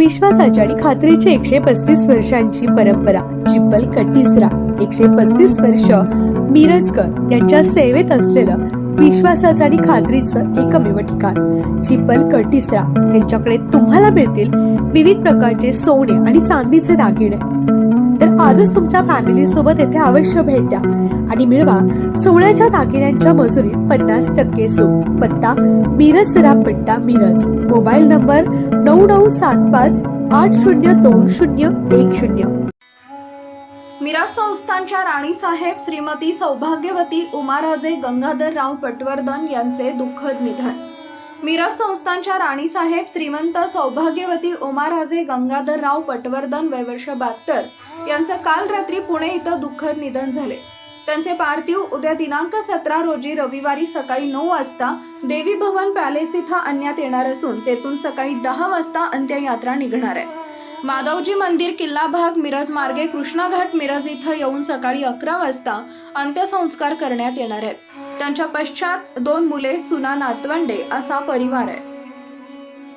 विश्वासाची आणि खात्रीची एकशे पस्तीस वर्षांची परंपरा चिपल कटिसरा एकशे पस्तीस वर्ष मिरजकर यांच्या सेवेत असलेलं विश्वासाचं आणि खात्रीचं एकमेव ठिकाण. चिपल कटिसरा यांच्याकडे तुम्हाला मिळतील विविध प्रकारचे सोने आणि चांदीचे दागिने. आजच तुमच्या फॅमिली सोबत येथे अवश्य भेट द्या. आणि मिळवा सोहळ्याच्या दागिन्यांच्या मजुरीत पन्नास टक्के सूट. पत्ता मिरज सरापट्टा मिरज. मोबाईल नंबर नऊ नऊ सात पाच आठ शून्य दोन शून्य एक शून्य. मिराज संस्थानच्या राणीसाहेब श्रीमती सौभाग्यवती उमाराजे गंगाधरराव पटवर्धन यांचे दुःखद निधन. मिरज संस्थानच्या राणीसाहेब श्रीमंत सौभाग्यवती उमाराजे गंगाधरराव पटवर्धन वयवर्ष बहात्तर यांचं काल रात्री पुणे इथं दुःखद निधन झाले. त्यांचे पार्थिव उद्या दिनांक सतरा रोजी रविवारी सकाळी नऊ वाजता देवी भवन पॅलेस इथं आणण्यात येणार असून तेथून सकाळी दहा वाजता अंत्ययात्रा निघणार आहे. माधवजी मंदिर किल्ला भाग मिरज मार्गे कृष्णाघाट मिरज इथं येऊन सकाळी अकरा वाजता अंत्यसंस्कार करण्यात येणार आहेत. त्यांच्या पश्चात दोन मुले सुना नातवंडे असा परिवार आहे.